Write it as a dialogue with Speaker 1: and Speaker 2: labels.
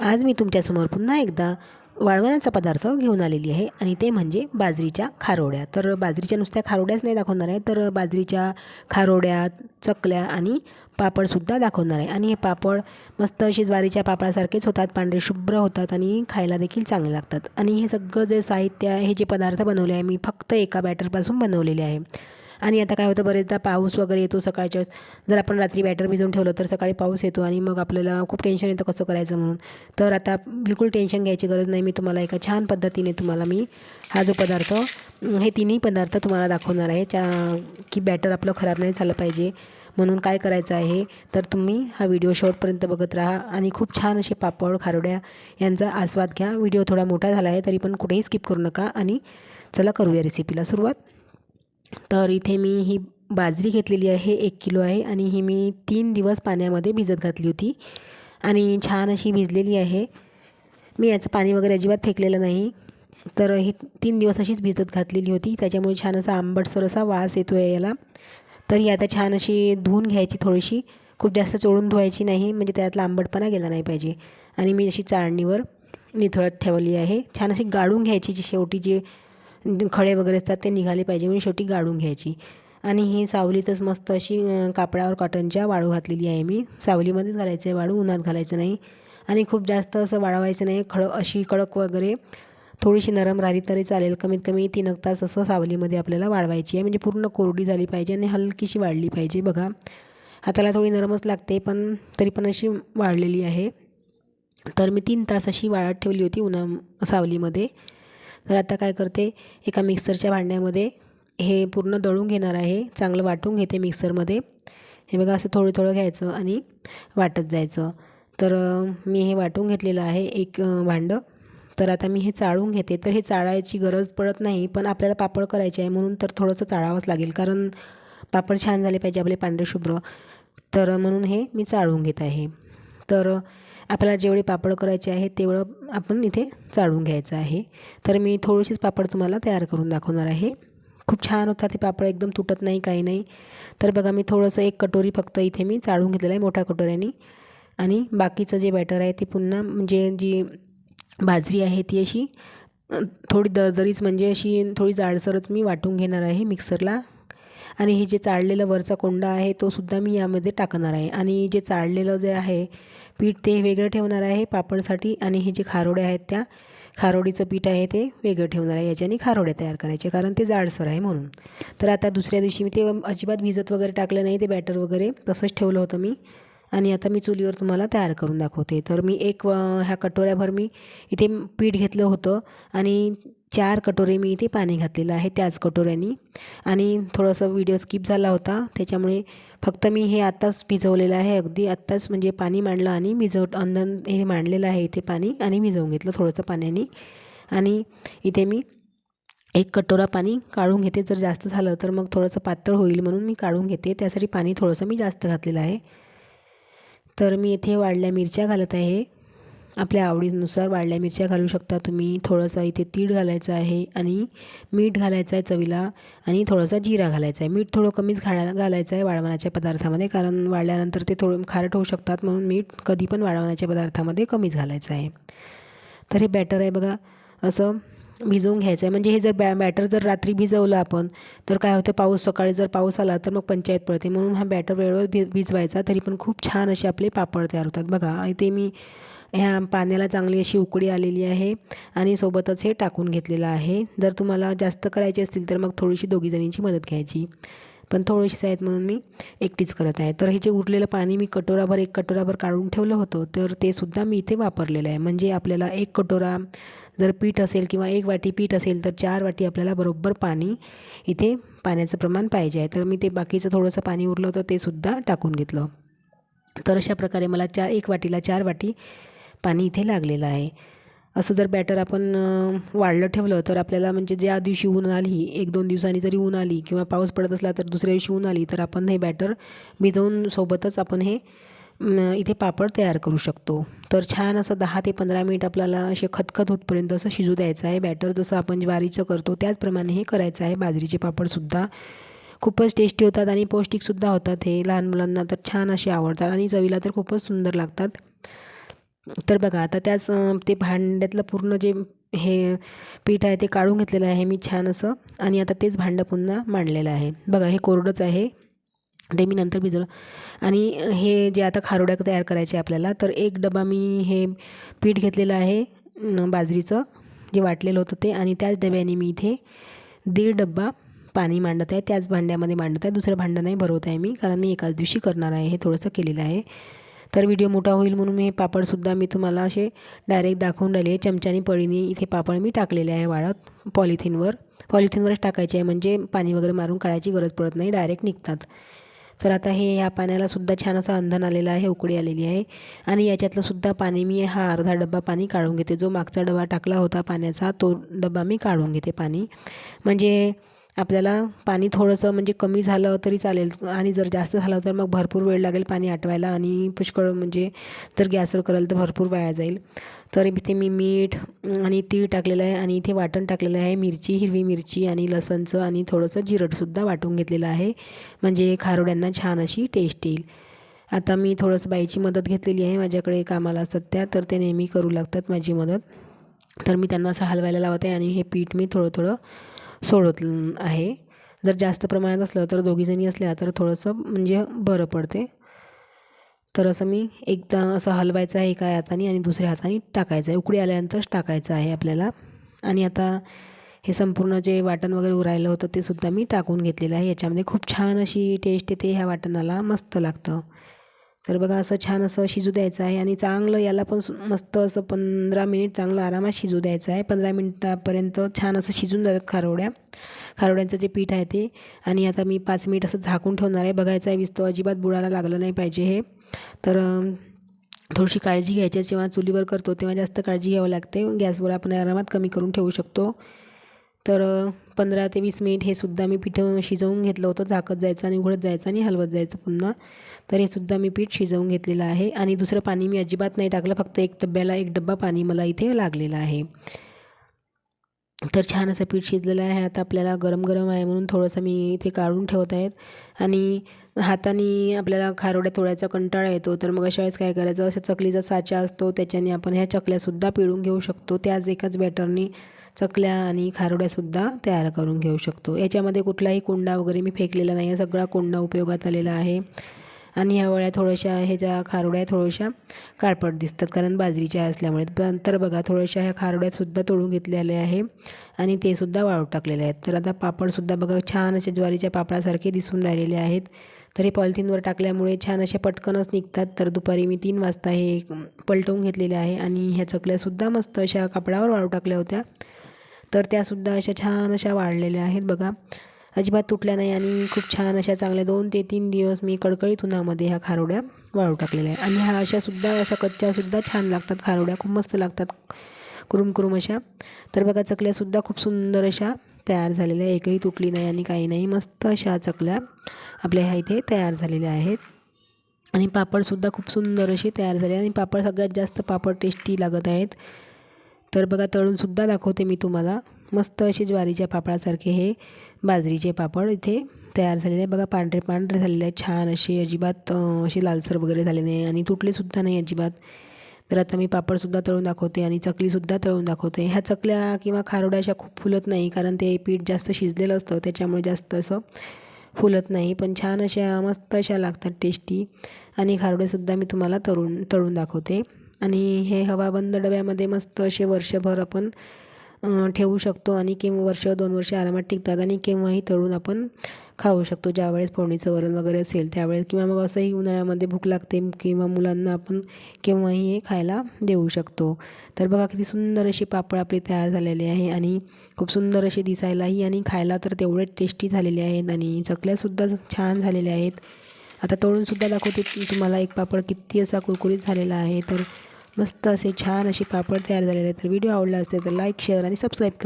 Speaker 1: आज मी तुमच्यासमोर पुन्हा एकदा वाळवण्याचा पदार्थ घेऊन आलेली आहे आणि ते म्हणजे बाजरीच्या खारोड्या. तर बाजरीच्या नुसत्या खारोड्याच नाही दाखवणार आहे तर बाजरीच्या खारोड्या चकल्या आणि पापडसुद्धा दाखवणार आहे. आणि हे पापड मस्त शिजवारीच्या ज्वारीच्या पापडासारखेच होतात पांढरे शुभ्र होतात आणि खायला देखील चांगले लागतात. आणि हे सगळं जे साहित्य आहे हे जे पदार्थ बनवले आहे मी फक्त एका बॅटरपासून बनवलेले आहे. आणि आता काय होतं बरेचदा पाऊस वगैरे येतो सकाळच्या वेळेस. जर आपण रात्री बॅटर भिजवून ठेवलं तर सकाळी पाऊस येतो आणि मग आपल्याला खूप टेन्शन येतं कसं करायचं म्हणून. तर आता बिलकुल टेन्शन घ्यायची गरज नाही. मी तुम्हाला एका छान पद्धतीने तुम्हाला मी हा जो पदार्थ हे तिन्ही पदार्थ तुम्हाला दाखवणार आहे च्या की बॅटर आपलं खराब नाही झालं पाहिजे. म्हणून काय करायचं आहे तर तुम्ही हा व्हिडिओ शॉर्टपर्यंत बघत राहा आणि खूप छान असे पापड खारोड्या यांचा आस्वाद घ्या. व्हिडिओ थोडा मोठा झाला आहे तरी पण कुठेही स्किप करू नका. आणि चला करूया रेसिपीला सुरुवात. तर इथे मी ही बाजरी घेतलेली आहे एक किलो आहे आणि ही मी तीन दिवस पाण्यामध्ये भिजत घातली होती आणि छान अशी भिजलेली आहे. मी याचं पाणी वगैरे अजिबात फेकलेलं नाही. तर ही तीन दिवस अशीच भिजत घातलेली होती. त्याच्यामुळे छान असा आंबटसर असा वास येतो आहे याला. तर ही आता छान अशी धुवून घ्यायची थोडीशी. खूप जास्त चोळून धुवायची नाही म्हणजे त्यातला आंबटपणा गेला नाही पाहिजे. आणि मी अशी चाळणीवर निथळत ठेवली आहे. छान अशी गाळून घ्यायची जी शेवटी जी खडे वगैरे असतात ते निघाले पाहिजे म्हणून शेवटी गाळून घ्यायची. आणि ही सावलीतच मस्त अशी कापडावर कॉटनच्या वाळू घातलेली आहे मी. सावलीमध्येच घालायचं आहे वाळू उन्हात घालायचं नाही. आणि खूप जास्त असं वाळवायचं नाही खड अशी कडक वगैरे थोडीशी नरम राहिली तरी चालेल. कमीत कमी तीन एक तास असं सावलीमध्ये आपल्याला वाळवायची आहे. म्हणजे पूर्ण कोरडी झाली पाहिजे आणि हलकीशी वाढली पाहिजे बघा. हाताला थोडी नरमच लागते पण तरी पण अशी वाळलेली आहे. तर मी तीन तास अशी वाळत ठेवली होती उन्हा सावलीमध्ये. तर आता काय करते एका मिक्सरच्या भांड्यामध्ये हे पूर्ण दळून घेणार आहे. चांगलं वाटून घेते मिक्सरमध्ये. हे बघा असं थोडं थोडं घ्यायचं आणि वाटत जायचं. तर मी हे वाटून घेतलेलं आहे एक भांडं. तर आता मी हे चाळून घेते. तर हे चाळायची गरज पडत नाही पण आपल्याला पापड करायचे आहे म्हणून तर थोडंसं चाळावंच लागेल कारण पापड छान झाले पाहिजे आपले पांढरे शुभ्र. तर म्हणून हे मी चाळून घेत आहे. तर आपल्याला जेवढे पापड करायचे आहे तेवढं आपण इथे चाळून घ्यायचं आहे. तर मी थोडीशीच पापड तुम्हाला तयार करून दाखवणार आहे. खूप छान होता ते पापड एकदम तुटत नाही काही नाही. तर बघा मी थोडंसं एक कटोरी फक्त इथे मी चाळून घेतलेलं आहे मोठ्या कटोऱ्यानी. आणि बाकीचं जे बॅटर आहे ते पुन्हा म्हणजे जी बाजरी आहे ती अशी थोडी दरदरीच म्हणजे अशी थोडी जाडसरच मी वाटून घेणार आहे मिक्सरला. आणि हे जे चाळलेलं वरचा कोंडा आहे तो सुद्धा मी यामध्ये टाकणार आहे. आणि जे चाळलेलं जे आहे पीठ ते वेगळं ठेवणार आहे पापडसाठी. आणि हे जे खारोडे आहेत त्या खारोडीचं पीठ आहे ते वेगळं ठेवणार आहे. याच्याने खारोडे तयार करायचे कारण ते जाडसर आहे म्हणून. तर आता दुसऱ्या दिवशी मी ते अजिबात भिजत वगैरे टाकलं नाही ते बॅटर वगैरे तसंच ठेवलं होतं मी. आणि आता मी चुलीवर तुम्हाला तयार करून दाखवते. तर मी एक ह्या कटोऱ्याभर मी इथे पीठ घेतलं होतं. आणि चार कटोरे मी इथे पाणी घातलेलं आहे त्याच कटोऱ्यानी. आणि थोडंसं व्हिडिओ स्किप झाला होता त्याच्यामुळे फक्त मी हे आत्ताच भिजवलेलं आहे. अगदी आत्ताच म्हणजे पाणी मांडलं आणि भिजव अंदन हे मांडलेलं आहे इथे पाणी आणि भिजवून घेतलं थोडंसं पाण्याने. आणि इथे मी एक कटोरा पाणी काढून घेते. जर जास्त झालं तर मग थोडंसं पातळ होईल म्हणून मी काढून घेते. त्यासाठी पाणी थोडंसं मी जास्त घातलेलं आहे. तर मी इथे वाढल्या मिरच्या घालत आहे. आपल्या आवडीनुसार वाढल्या मिरच्या घालू शकता. तुम्ही थोडंसं इथे तीळ घालायचं आहे आणि मीठ घालायचं आहे चवीला आणि थोडासा जिरा घालायचा आहे. मीठ थोडं कमीच घाला घालायचं आहे वाळवणाच्या पदार्थामध्ये कारण वाळल्यानंतर ते थोडं खारट होऊ शकतात म्हणून मीठ कधी पण वाळवणाच्या पदार्थामध्ये कमीच घालायचं आहे. तर हे बॅटर आहे बघा. असं भिजवून घ्यायचं आहे. म्हणजे हे जर बॅ बॅटर जर रात्री भिजवलं आपण तर काय होतं? पाऊस सकाळी जर पाऊस आला तर मग पंचायत पडते. म्हणून हा बॅटर वेळेवर भि भिजवायचा. तरी पण खूप छान असे आपले पापड तयार होतात. बघा इथे मी ह्या पाण्याला चांगली अशी उकळी आलेली आहे आणि सोबतच हे टाकून घेतलेलं आहे. जर तुम्हाला जास्त करायचे असतील तर मग थोडीशी दोघीजणींची मदत घ्यायची. पण थोडीशीच आहेत म्हणून मी एकटीच करत आहे. तर हे जे उरलेलं पाणी मी कटोराभर एक कटोराभर काढून ठेवलं होतं तर ते सुद्धा मी इथे वापरलेलं आहे. म्हणजे आपल्याला एक कटोरा जर पीठ असेल किंवा एक वाटी पीठ असेल तर चार वाटी आपल्याला बरोबर पाणी इथे पाण्याचं प्रमाण पाहिजे आहे. तर मी ते बाकीचं थोडंसं पाणी उरलं होतं ते सुद्धा टाकून घेतलं. तर अशा प्रकारे मला चार एक वाटीला चार वाटी पाणी इथे लागलेलं आहे. असं जर बॅटर आपण वाढलं ठेवलं तर आपल्याला म्हणजे ज्या दिवशी ऊन आली एक दोन दिवसांनी जरी ऊन आली किंवा पाऊस पडत असला तर दुसऱ्या दिवशी ऊन आली तर आपण हे बॅटर भिजवून सोबतच आपण हे इथे पापड तयार करू शकतो. तर छान असं दहा ते पंधरा मिनिट आपल्याला असे खतखत होतपर्यंत असं शिजू द्यायचं आहे. बॅटर जसं आपण ज्वारीचं करतो त्याचप्रमाणे हे करायचं आहे. बाजरीचे पापडसुद्धा खूपच टेस्टी होतात आणि पौष्टिकसुद्धा होतात हे लहान मुलांना तर छान असे आवडतात आणि चवीला तर खूपच सुंदर लागतात. तर बघा आता त्याच ते भांड्यातलं पूर्ण जे हे पीठ आहे ते काढून घेतलेलं आहे मी छान असं आणि आता तेच भांडं पुन्हा मांडलेलं आहे. बघा हे कोरडंच आहे. ते मी नंतर भिजवलं. आणि हे जे आता खारोड्या तयार करायचे आपल्याला तर एक डबा मी हे पीठ घेतलेलं आहे न, बाजरीचं जे वाटलेलं होतं ते. आणि त्याच डब्याने मी इथे दीड डब्बा पाणी मांडत आहे. त्याच भांड्यामध्ये मांडत आहे. दुसरं भांडं नाही भरवत आहे मी. कारण मी एकाच दिवशी करणार आहे. हे थोडंसं केलेलं आहे. तर व्हिडिओ मोठा होईल म्हणून मी हे पापडसुद्धा मी तुम्हाला असे डायरेक्ट दाखवून राहिले आहे. चमच्यानी पळीने इथे पापड मी टाकलेले आहे वाळत पॉलिथिनवर पॉलिथिनवरच टाकायचे आहे म्हणजे पाणी वगैरे मारून काढायची गरज पडत नाही डायरेक्ट निघतात. तर आता हे ह्या पाण्यालासुद्धा छान असं अंधन आलेलं आहे उकळी आलेली आहे. आणि याच्यातलं सुद्धा पाणी मी हा अर्धा डब्बा पाणी काढून घेते. जो मागचा डबा टाकला होता पाण्याचा तो डबा मी काढून घेते पाणी. म्हणजे आपल्याला पाणी थोडंसं म्हणजे कमी झालं तरी चालेल. आणि जर जास्त झालं तर मग भरपूर वेळ लागेल पाणी आटवायला आणि पुष्कळ म्हणजे जर गॅसवर कराल तर भरपूर वाया जाईल. तर इथे मी मीठ आणि तीळ टाकलेलं आहे आणि इथे वाटण टाकलेलं आहे. मिरची हिरवी मिरची आणि लसणचं आणि थोडंसं जिरटसुद्धा वाटून घेतलेलं आहे. म्हणजे खारोड्यांना छान अशी टेस्ट येईल. आता मी थोडंसं बाईची मदत घेतलेली आहे. माझ्याकडे कामाला असतात त्या तर ते नेहमी करू लागतात माझी मदत. तर मी त्यांना असं हलवायला लावत आहे आणि हे पीठ मी थोडं थोडं सोडत आहे. जर जास्त प्रमाणात असलं तर दोघीजणी असल्या तर थोडंसं म्हणजे बरं पडते. तर असं मी एकदा असं हलवायचं आहे एका हाताने आणि दुसऱ्या हाताने टाकायचं आहे. उकडी आल्यानंतरच टाकायचं आहे आपल्याला. आणि आता हे संपूर्ण जे वाटण वगैरे उरायलं होतं ते सुद्धा मी टाकून घेतलेलं आहे. याच्यामध्ये खूप छान अशी टेस्ट येते ह्या वाटणाला. मस्त लागतं. तर बघा असं छान असं शिजू द्यायचं आहे आणि चांगलं याला पण सु- मस्त असं पंधरा मिनिट चांगलं आरामात शिजू द्यायचं आहे. पंधरा मिनटापर्यंत छान असं शिजून जातात खारोड्या. खारोड्यांचं जे पीठ आहे ते. आणि आता मी पाच मिनिट असं झाकून ठेवणार आहे. बघायचं आहे विस्तो अजिबात बुडाला लागलं नाही पाहिजे हे. तर थोडीशी काळजी घ्यायची आहे. जेव्हा चुलीवर करतो तेव्हा जास्त काळजी घ्यावं लागते. गॅसवर आपण आरामात कमी करून ठेवू शकतो. तर पंधरा ते वीस मिनिट हे सुद्धा मी पीठ शिजवून घेतलं होतं. झाकत जायचं आणि उघडत जायचं आणि हलवत जायचं पुन्हा. तर हे सुद्धा मी पीठ शिजवून घेतलेलं आहे. आणि दुसरं पाणी मी अजिबात नाही टाकलं. फक्त एक डब्याला एक डब्बा पाणी मला इथे लागलेलं आहे. तर छान असं पीठ शिजलेलं आहे. आता आपल्याला गरम गरम आहे म्हणून थोडंसं मी इथे काढून ठेवत आहेत. आणि हाताने आपल्याला खारोड्या तोडायचा कंटाळा येतो. तर मग अशा वेळेस काय करायचं? असं चकलीचा साचा असतो. त्याच्याने आपण ह्या चकल्यासुद्धा पिळून घेऊ शकतो. त्याच एकाच बॅटरने चकल्या आणि खारोड्यासुद्धा तयार करून घेऊ शकतो. याच्यामध्ये कुठलाही कोंडा वगैरे मी फेकलेला नाही आहे. सगळा कोंडा उपयोगात आलेला आहे. आणि ह्या वळ्या थोड्याशा ह्याच्या खारोड्या थोड्याशा काळपट दिसतात. कारण बाजरीच्या असल्यामुळे. नंतर बघा थोड्याशा ह्या खारोड्यासुद्धा तोडून घेतलेल्या आहे. आणि ते सुद्धा वाळू टाकलेले आहेत. तर आता पापडसुद्धा बघा छान असे ज्वारीच्या पापडासारखे दिसून राहिलेले आहेत. तर हे पॉलिथिनवर टाकल्यामुळे छान असे पटकनच निघतात. तर दुपारी मी तीन वाजता हे पलटवून घेतलेले आहे. आणि ह्या चकल्यासुद्धा मस्त अशा कापडावर वाळू टाकल्या होत्या. तर त्यासुद्धा अशा छान अशा वाळलेल्या आहेत बघा. अजिबात तुटल्या नाही आणि खूप छान अशा चांगल्या दोन ते तीन दिवस मी कडकडीत उन्हामध्ये ह्या खारोड्या वाळू टाकलेल्या आहे आणि ह्या अशासुद्धा अशा कच्च्यासुद्धा छान लागतात खारोड्या खूप मस्त लागतात कुरुम कुरुम अशा. तर बघा चकल्यासुद्धा खूप सुंदर अशा तयार झालेल्या एकही तुटली नाही आणि काही नाही मस्त अशा चकल्या आपल्या ह्या इथे तयार झालेल्या आहेत. आणि पापडसुद्धा खूप सुंदर असे तयार झाले आणि पापड सगळ्यात जास्त पापड टेस्टी लागत आहेत. तर बघा तळूनसुद्धा दाखवते मी तुम्हाला. मस्त असे ज्वारीच्या पापडासारखे हे बाजरीचे पापड इथे तयार झालेले आहे बघा पांढरे पांढरे झालेले आहेत. छान असे अजिबात असे लालसर वगैरे झाले नाही आणि तुटलेसुद्धा नाही अजिबात. तर आता मी पापडसुद्धा तळून दाखवते आणि चकलीसुद्धा तळून दाखवते. ह्या चकल्या किंवा खारोड्या अशा खूप फुलत नाही कारण ते पीठ जास्त शिजलेलं असतं त्याच्यामुळे जास्त असं फुलत नाही. पण छान अशा मस्त अशा लागतात टेस्टी आणि खारोड्यासुद्धा मी तुम्हाला तळून तळून दाखवते. आणि हे हवाबंद डब्यामध्ये मस्त असे वर्षभर आपण ठेवू शकतो आणि किंवा वर्ष दोन वर्ष आरामात टिकतात आणि केव्हाही तळून आपण खाऊ शकतो. ज्यावेळेस फोडणीचं वरण वगैरे असेल त्यावेळेस किंवा मग असंही उन्हाळ्यामध्ये भूक लागते किंवा मुलांना आपण केव्हाही हे खायला देऊ शकतो. तर बघा किती सुंदर अशी पापड आपली तयार झालेले आहे आणि खूप सुंदर असे दिसायलाही आणि खायला तर तेवढे टेस्टी झालेले आहेत आणि चकल्यासुद्धा छान झालेल्या आहेत. आता तळूनसुद्धा दाखवते तुम्हाला एक पापड किती असा कुरकुरीत झालेला आहे. तर मस्त असे छान असे पापड तयार झालेले आहेत. तर व्हिडिओ आवडला असेल तर लाईक शेअर आणि सबस्क्राईब करा.